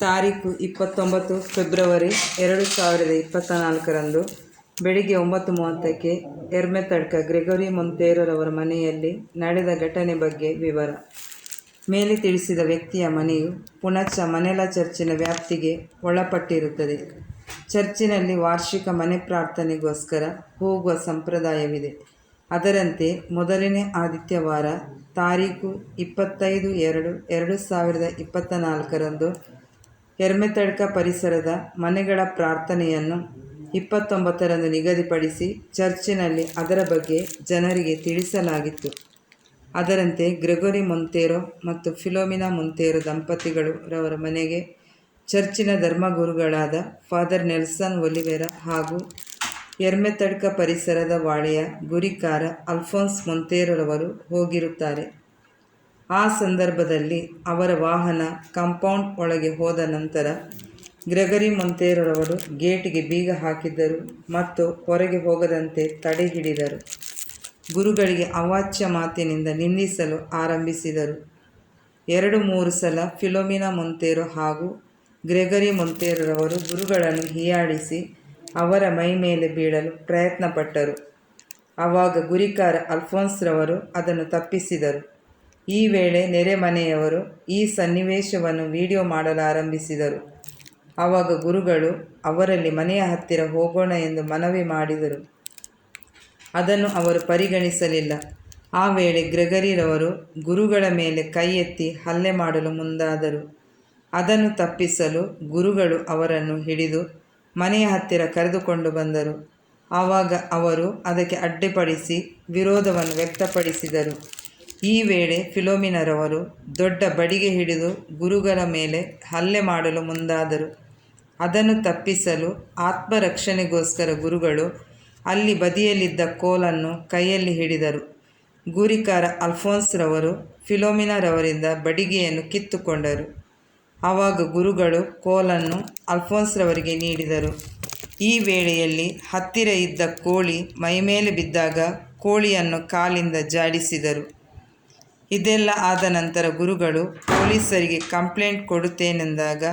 ತಾರೀಕು ಇಪ್ಪತ್ತೊಂಬತ್ತು ಫೆಬ್ರವರಿ ಎರಡು ಸಾವಿರದ ಇಪ್ಪತ್ತ ನಾಲ್ಕರಂದು ಬೆಳಿಗ್ಗೆ ಒಂಬತ್ತು ಮೂವತ್ತಕ್ಕೆ ಎರ್ಮೆತಡ್ಕ ಗ್ರೆಗೋರಿ ಮೊಂತೇರೊರವರ ಮನೆಯಲ್ಲಿ ನಡೆದ ಘಟನೆ ಬಗ್ಗೆ ವಿವರ. ಮೇಲೆ ತಿಳಿಸಿದ ವ್ಯಕ್ತಿಯ ಮನೆಯು ಪುಣಚ ಮನೆಲ ಚರ್ಚಿನ ವ್ಯಾಪ್ತಿಗೆ ಒಳಪಟ್ಟಿರುತ್ತದೆ. ಚರ್ಚಿನಲ್ಲಿ ವಾರ್ಷಿಕ ಮನೆ ಪ್ರಾರ್ಥನೆಗೋಸ್ಕರ ಹೋಗುವ ಸಂಪ್ರದಾಯವಿದೆ. ಅದರಂತೆ ಮೊದಲನೇ ಆದಿತ್ಯವಾರ ತಾರೀಕು ಇಪ್ಪತ್ತೈದು ಎರಡು ಎರಡು ಸಾವಿರದ ಇಪ್ಪತ್ತ ನಾಲ್ಕರಂದು ಎರ್ಮೆತಡ್ಕ ಪರಿಸರದ ಮನೆಗಳ ಪ್ರಾರ್ಥನೆಯನ್ನು ಇಪ್ಪತ್ತೊಂಬತ್ತರಂದು ನಿಗದಿಪಡಿಸಿ ಚರ್ಚಿನಲ್ಲಿ ಅದರ ಬಗ್ಗೆ ಜನರಿಗೆ ತಿಳಿಸಲಾಗಿತ್ತು. ಅದರಂತೆ ಗ್ರೆಗೊರಿ ಮೊಂತೇರೊ ಮತ್ತು ಫಿಲೋಮಿನಾ ಮೊಂತೇರೊ ದಂಪತಿಗಳು ರವರ ಮನೆಗೆ ಚರ್ಚಿನ ಧರ್ಮಗುರುಗಳಾದ ಫಾದರ್ ನೆಲ್ಸನ್ ಒಲಿವೆರ ಹಾಗೂ ಎರ್ಮೆತಡ್ಕ ಪರಿಸರದ ವಾಳೆಯ ಗುರಿಕಾರ ಅಲ್ಫೋನ್ಸ್ ಮೊಂತೇರೊರವರು ಹೋಗಿರುತ್ತಾರೆ. ಆ ಸಂದರ್ಭದಲ್ಲಿ ಅವರ ವಾಹನ ಕಾಂಪೌಂಡ್ ಒಳಗೆ ಹೋದ ನಂತರ ಗ್ರೆಗರಿ ಮೊಂತೇರೊರವರು ಗೇಟಿಗೆ ಬೀಗ ಹಾಕಿದ್ದರು ಮತ್ತು ಹೊರಗೆ ಹೋಗದಂತೆ ತಡೆ ಹಿಡಿದರು. ಗುರುಗಳಿಗೆ ಅವಾಚ್ಯ ಮಾತಿನಿಂದ ನಿಂದಿಸಲು ಆರಂಭಿಸಿದರು. ಎರಡು ಮೂರು ಸಲ ಫಿಲೋಮಿನಾ ಮೊಂತೇರೊ ಹಾಗೂ ಗ್ರೆಗರಿ ಮೊಂತೇರೊರವರು ಗುರುಗಳನ್ನು ಹೀಯಾಳಿಸಿ ಅವರ ಮೈ ಮೇಲೆ ಬೀಳಲು ಪ್ರಯತ್ನಪಟ್ಟರು. ಆವಾಗ ಗುರಿಕಾರ ಅಲ್ಫೋನ್ಸ್ರವರು ಅದನ್ನು ತಪ್ಪಿಸಿದರು. ಈ ವೇಳೆ ನೆರೆಮನೆಯವರು ಈ ಸನ್ನಿವೇಶವನ್ನು ವಿಡಿಯೋ ಮಾಡಲು ಆರಂಭಿಸಿದರು ಆವಾಗ ಗುರುಗಳು ಅವರಲ್ಲಿ ಮನೆಯ ಹತ್ತಿರ ಹೋಗೋಣ ಎಂದು ಮನವಿ ಮಾಡಿದರು. ಅದನ್ನು ಅವರು ಪರಿಗಣಿಸಲಿಲ್ಲ. ಆ ವೇಳೆ ಗ್ರೆಗರಿರವರು ಗುರುಗಳ ಮೇಲೆ ಕೈ ಎತ್ತಿ ಹಲ್ಲೆ ಮಾಡಲು ಮುಂದಾದರು. ಅದನ್ನು ತಪ್ಪಿಸಲು ಗುರುಗಳು ಅವರನ್ನು ಹಿಡಿದು ಮನೆಯ ಹತ್ತಿರ ಕರೆದುಕೊಂಡು ಬಂದರು. ಆವಾಗ ಅವರು ಅದಕ್ಕೆ ಅಡ್ಡಿಪಡಿಸಿ ವಿರೋಧವನ್ನು ವ್ಯಕ್ತಪಡಿಸಿದರು. ಈ ವೇಳೆ ಫಿಲೋಮಿನರವರು ದೊಡ್ಡ ಬಡಿಗೆ ಹಿಡಿದು ಗುರುಗಳ ಮೇಲೆ ಹಲ್ಲೆ ಮಾಡಲು ಮುಂದಾದರು. ಅದನ್ನು ತಪ್ಪಿಸಲು ಆತ್ಮರಕ್ಷಣೆಗೋಸ್ಕರ ಗುರುಗಳು ಅಲ್ಲಿ ಬದಿಯಲ್ಲಿದ್ದ ಕೋಲನ್ನು ಕೈಯಲ್ಲಿ ಹಿಡಿದರು. ಗುರಿಕಾರ ಅಲ್ಫೋನ್ಸ್ರವರು ಫಿಲೋಮಿನರವರಿಂದ ಬಡಿಗೆಯನ್ನು ಕಿತ್ತುಕೊಂಡರು. ಆವಾಗ ಗುರುಗಳು ಕೋಲನ್ನು ಅಲ್ಫೋನ್ಸ್ರವರಿಗೆ ನೀಡಿದರು. ಈ ವೇಳೆಯಲ್ಲಿ ಹತ್ತಿರ ಇದ್ದ ಕೋಳಿ ಮೈಮೇಲೆ ಬಿದ್ದಾಗ ಕೋಳಿಯನ್ನು ಕಾಲಿಂದ ಜಾಡಿಸಿದರು. ಇದೆಲ್ಲ ಆದ ನಂತರ ಗುರುಗಳು ಪೊಲೀಸರಿಗೆ ಕಂಪ್ಲೇಂಟ್ ಕೊಡುತ್ತೇನೆಂದಾಗ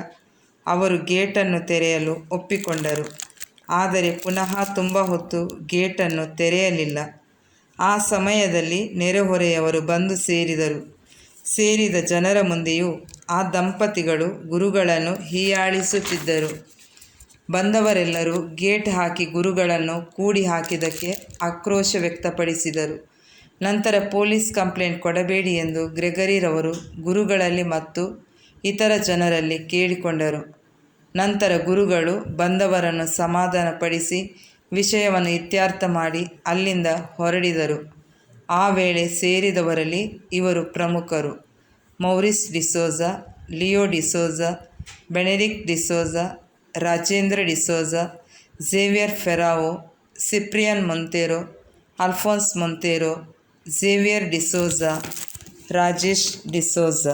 ಅವರು ಗೇಟನ್ನು ತೆರೆಯಲು ಒಪ್ಪಿಕೊಂಡರು. ಆದರೆ ಪುನಃ ತುಂಬ ಹೊತ್ತು ಗೇಟನ್ನು ತೆರೆಯಲಿಲ್ಲ. ಆ ಸಮಯದಲ್ಲಿ ನೆರೆಹೊರೆಯವರು ಬಂದು ಸೇರಿದರು. ಸೇರಿದ ಜನರ ಮುಂದೆಯೂ ಆ ದಂಪತಿಗಳು ಗುರುಗಳನ್ನು ಹೀಯಾಳಿಸುತ್ತಿದ್ದರು. ಬಂದವರೆಲ್ಲರೂ ಗೇಟ್ ಹಾಕಿ ಗುರುಗಳನ್ನು ಕೂಡಿ ಹಾಕಿದ್ದಕ್ಕೆ ಆಕ್ರೋಶ ವ್ಯಕ್ತಪಡಿಸಿದರು. ನಂತರ ಪೊಲೀಸ್ ಕಂಪ್ಲೇಂಟ್ ಕೊಡಬೇಡಿ ಎಂದು ಗ್ರೆಗರಿರವರು ಗುರುಗಳಲ್ಲಿ ಮತ್ತು ಇತರ ಜನರಲ್ಲಿ ಕೇಳಿಕೊಂಡರು. ನಂತರ ಗುರುಗಳು ಬಂದವರನ್ನು ಸಮಾಧಾನಪಡಿಸಿ ವಿಷಯವನ್ನು ಇತ್ಯರ್ಥ ಮಾಡಿ ಅಲ್ಲಿಂದ ಹೊರಡಿದರು. ಆ ವೇಳೆ ಸೇರಿದವರಲ್ಲಿ ಇವರು ಪ್ರಮುಖರು. ಮೌರಿಸ್ D'Souza Leo D'Souza ಬೆನೆರಿಕ್ D'Souza Rajendra D'Souza Xavier Ferrao, Cyprian ಮೊಂತೇರೋ, Alphons Monteiro Xavier D'Souza Rajesh D'Souza